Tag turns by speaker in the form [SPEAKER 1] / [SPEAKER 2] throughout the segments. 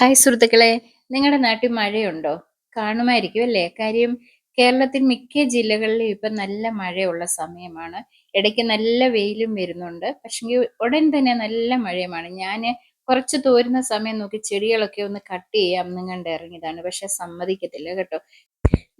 [SPEAKER 1] Hi സുഹൃത്തുക്കളെ നിങ്ങളുടെ നാട്ടിൽ മഴയുണ്ടോ? കാണുമായിരിക്കും അല്ലേ? കാര്യം കേരളത്തിൽ മിക്ക ജില്ലകളിലും ഇപ്പം നല്ല മഴയുള്ള സമയമാണ്. ഇടയ്ക്ക് നല്ല വെയിലും വരുന്നുണ്ട്. പക്ഷെങ്കിൽ ഉടൻ തന്നെ നല്ല മഴയുമാണ്. ഞാൻ കുറച്ച് തോരുന്ന സമയം നോക്കി ചെടികളൊക്കെ ഒന്ന് കട്ട് ചെയ്യാം. നിങ്ങളുടെ ഇറങ്ങിയതാണ്. പക്ഷെ സമ്മതിക്കത്തില്ല കേട്ടോ.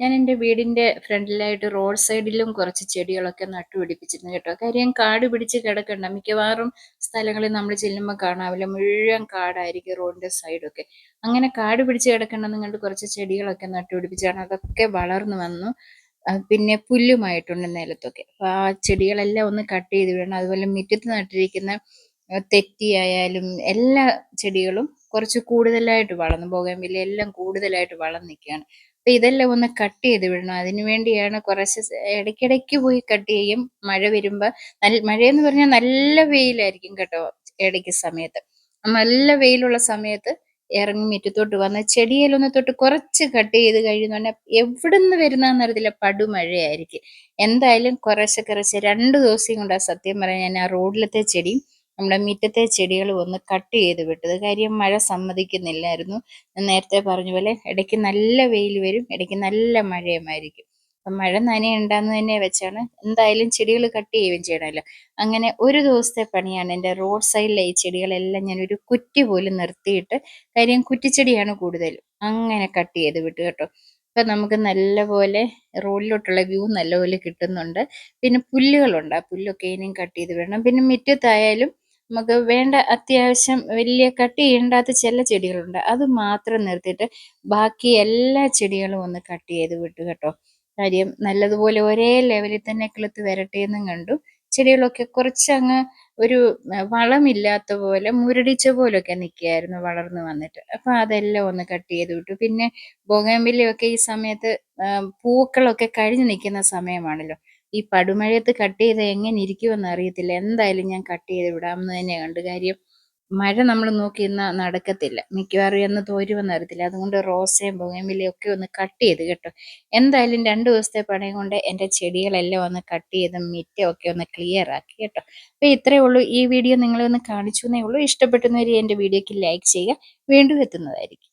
[SPEAKER 1] ഞാൻ എന്റെ വീടിന്റെ ഫ്രണ്ടിലായിട്ട് റോഡ് സൈഡിലും കുറച്ച് ചെടികളൊക്കെ നട്ടുപിടിപ്പിച്ചിരുന്നു കേട്ടോ. കാര്യം കാട് പിടിച്ച് കിടക്കണ്ട. മിക്കവാറും സ്ഥലങ്ങളിൽ നമ്മൾ ചെല്ലുമ്പോൾ കാണാവില്ല മുഴുവൻ കാടായിരിക്കും റോഡിന്റെ സൈഡൊക്കെ. അങ്ങനെ കാട് പിടിച്ച് കിടക്കണ്ടെന്ന് കണ്ട് കുറച്ച് ചെടികളൊക്കെ നട്ടുപിടിപ്പിച്ചാണ് അതൊക്കെ വളർന്നു വന്നു. പിന്നെ പുല്ലുമായിട്ടുണ്ട് നിലത്തൊക്കെ. അപ്പോൾ ആ ചെടികളെല്ലാം ഒന്ന് കട്ട് ചെയ്ത് വിടണം. അതുപോലെ മുറ്റത്ത് നട്ടിരിക്കുന്ന തെറ്റിയായാലും എല്ലാ ചെടികളും കുറച്ച് കൂടുതലായിട്ട് വളർന്നു. പോകാൻ വലിയ എല്ലാം കൂടുതലായിട്ട് വളർന്നു നിൽക്കുകയാണ്. അപ്പൊ ഇതെല്ലാം ഒന്ന് കട്ട് ചെയ്ത് വിടണം. അതിനു വേണ്ടിയാണ് കുറച്ച് ഇടയ്ക്കിടയ്ക്ക് പോയി കട്ട് ചെയ്യും. മഴ വരുമ്പോ നല്ല മഴയെന്ന് പറഞ്ഞാൽ നല്ല വെയിലായിരിക്കും കേട്ടോ ഇടയ്ക്ക് സമയത്ത്. നല്ല വെയിലുള്ള സമയത്ത് ഇറങ്ങി മുറ്റത്തോട്ട് വന്ന് ചെടിയിലൊന്ന് തൊട്ട് കുറച്ച് കട്ട് ചെയ്ത് കഴിയുന്ന എവിടുന്ന് വരുന്നതെന്ന് അറിയത്തില്ല. പടുമഴയായിരിക്കും എന്തായാലും കുറച്ച് കുറച്ച് രണ്ട് ദിവസം കൊണ്ട് സത്യം പറയാൻ ഞാൻ ആ റോഡിലത്തെ ചെടിയും നമ്മുടെ മിറ്റത്തെ ചെടികൾ ഒന്ന് കട്ട് ചെയ്ത് വിട്ടത് കാര്യം മഴ സമ്മതിക്കുന്നില്ലായിരുന്നു. നേരത്തെ പറഞ്ഞ പോലെ ഇടയ്ക്ക് നല്ല വെയിൽ വരും ഇടയ്ക്ക് നല്ല മഴയുമായിരിക്കും. അപ്പം മഴ നനയുണ്ടാന്ന് തന്നെ വെച്ചാണ് എന്തായാലും ചെടികൾ കട്ട് ചെയ്യുകയും ചെയ്യണമല്ലോ. അങ്ങനെ ഒരു ദിവസത്തെ പണിയാണ് എന്റെ റോഡ് സൈഡിലെ ഈ ചെടികളെല്ലാം ഒരു കുറ്റി പോലും നിർത്തിയിട്ട് കാര്യം കുറ്റിച്ചെടിയാണ് കൂടുതലും അങ്ങനെ കട്ട് ചെയ്ത് വിട്ടു കേട്ടോ. അപ്പം നമുക്ക് നല്ലപോലെ റോഡിലോട്ടുള്ള വ്യൂ നല്ലപോലെ കിട്ടുന്നുണ്ട്. പിന്നെ പുല്ലുകളുണ്ട്. ആ പുല്ലൊക്കെ ഇനിയും കട്ട് ചെയ്ത് വിടണം. പിന്നെ മുറ്റത്തായാലും നമുക്ക് വേണ്ട അത്യാവശ്യം വലിയ കട്ട് ചെയ്യേണ്ടാത്ത ചില ചെടികളുണ്ട്. അത് മാത്രം നിർത്തിയിട്ട് ബാക്കി എല്ലാ ചെടികളും ഒന്ന് കട്ട് ചെയ്ത് വിട്ടു കേട്ടോ. കാര്യം നല്ലതുപോലെ ഒരേ ലെവലിൽ തന്നെ കിളുത്ത് വരട്ടെ എന്നും കണ്ടു. ചെടികളൊക്കെ കുറച്ചങ്ങ് ഒരു വളമില്ലാത്ത പോലെ മുരടിച്ച പോലൊക്കെ നിൽക്കുകയായിരുന്നു വളർന്നു വന്നിട്ട്. അപ്പൊ അതെല്ലാം ഒന്ന് കട്ട് ചെയ്ത് വിട്ടു. പിന്നെ ബൊഗാമ്പില്ലയൊക്കെ ഈ സമയത്ത് പൂക്കളൊക്കെ കഴിഞ്ഞു നിൽക്കുന്ന സമയമാണല്ലോ. ഈ പടുമഴയത്ത് കട്ട് ചെയ്ത് എങ്ങനെ ഇരിക്കുമെന്ന് അറിയത്തില്ല. എന്തായാലും ഞാൻ കട്ട് ചെയ്ത് വിടാമെന്ന് തന്നെ കണ്ടു. കാര്യം മഴ നമ്മൾ നോക്കി ഇന്ന് നടക്കത്തില്ല. മിക്കവാറും എന്ന് തോരുമെന്ന് അറിയത്തില്ല. അതുകൊണ്ട് റോസയും പുകയും ഒക്കെ ഒന്ന് കട്ട് ചെയ്ത് കേട്ടോ. എന്തായാലും രണ്ട് ദിവസത്തെ പണയം കൊണ്ട് എന്റെ ചെടികളെല്ലാം ഒന്ന് കട്ട് ചെയ്ത് മിറ്റമൊക്കെ ഒന്ന് ക്ലിയർ ആക്കി കേട്ടോ. അപ്പോൾ ഇത്രയേ ഉള്ളൂ. ഈ വീഡിയോ നിങ്ങളെ ഒന്ന് കാണിച്ചു എന്നേ ഉള്ളൂ. ഇഷ്ടപ്പെട്ടുന്നവർ എന്റെ വീഡിയോക്ക് ലൈക്ക് ചെയ്യുക. വീണ്ടും എത്തുന്നതായിരിക്കും.